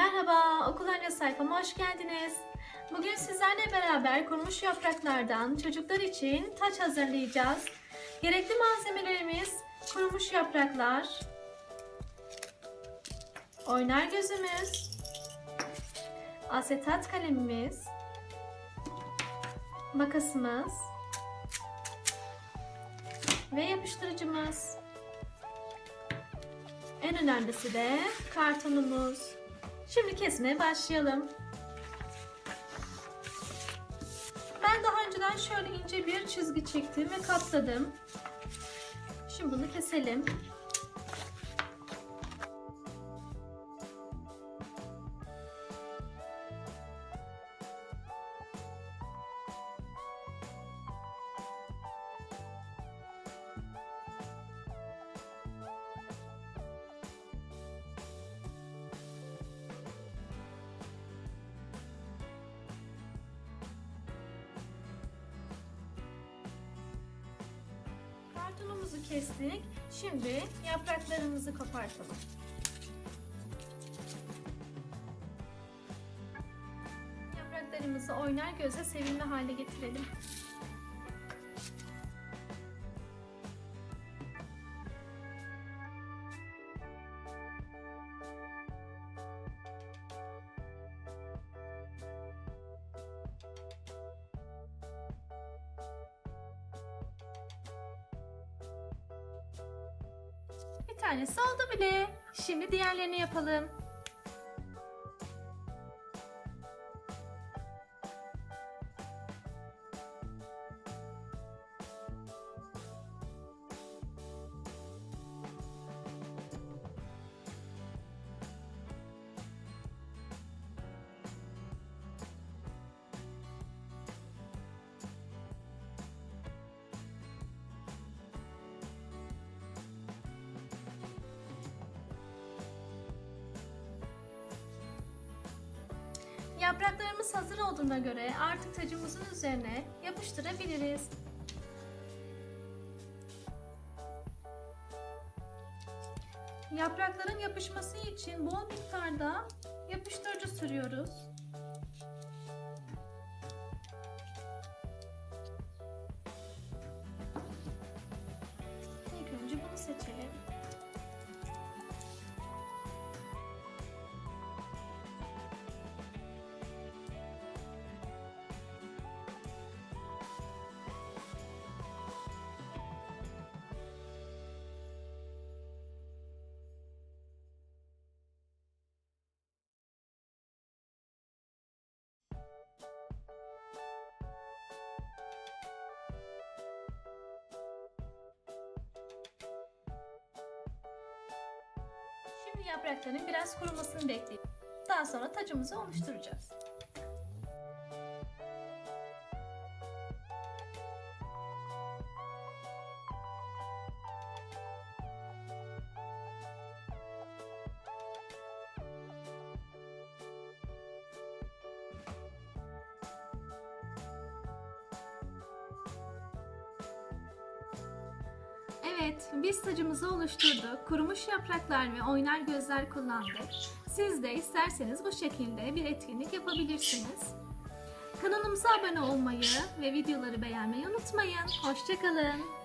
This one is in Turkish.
Merhaba, okul anne sayfama hoş geldiniz. Bugün sizlerle beraber kurumuş yapraklardan çocuklar için taç hazırlayacağız. Gerekli malzemelerimiz kurumuş yapraklar, oynar gözümüz, asetat kalemimiz, makasımız ve yapıştırıcımız. En önemlisi de kartonumuz. Şimdi kesmeye başlayalım. Ben daha önceden şöyle ince bir çizgi çektim ve katladım. Şimdi bunu keselim. Kartonumuzu kestik. Şimdi yapraklarımızı kopartalım. Yapraklarımızı oynar göze sevimli hale getirelim. Tanesi oldu bile. Şimdi diğerlerini yapalım. Yapraklarımız hazır olduğuna göre artık tacımızın üzerine yapıştırabiliriz. Yaprakların yapışması için bol miktarda yapıştırıcı sürüyoruz. İlk önce bunu seçelim. Yaprakların biraz kurumasını bekleyelim. Daha sonra tacımızı oluşturacağız. Evet, biz tacımızı oluşturduk. Kurumuş yapraklar ve oynar gözler kullandık. Siz de isterseniz bu şekilde bir etkinlik yapabilirsiniz. Kanalımıza abone olmayı ve videoları beğenmeyi unutmayın. Hoşçakalın.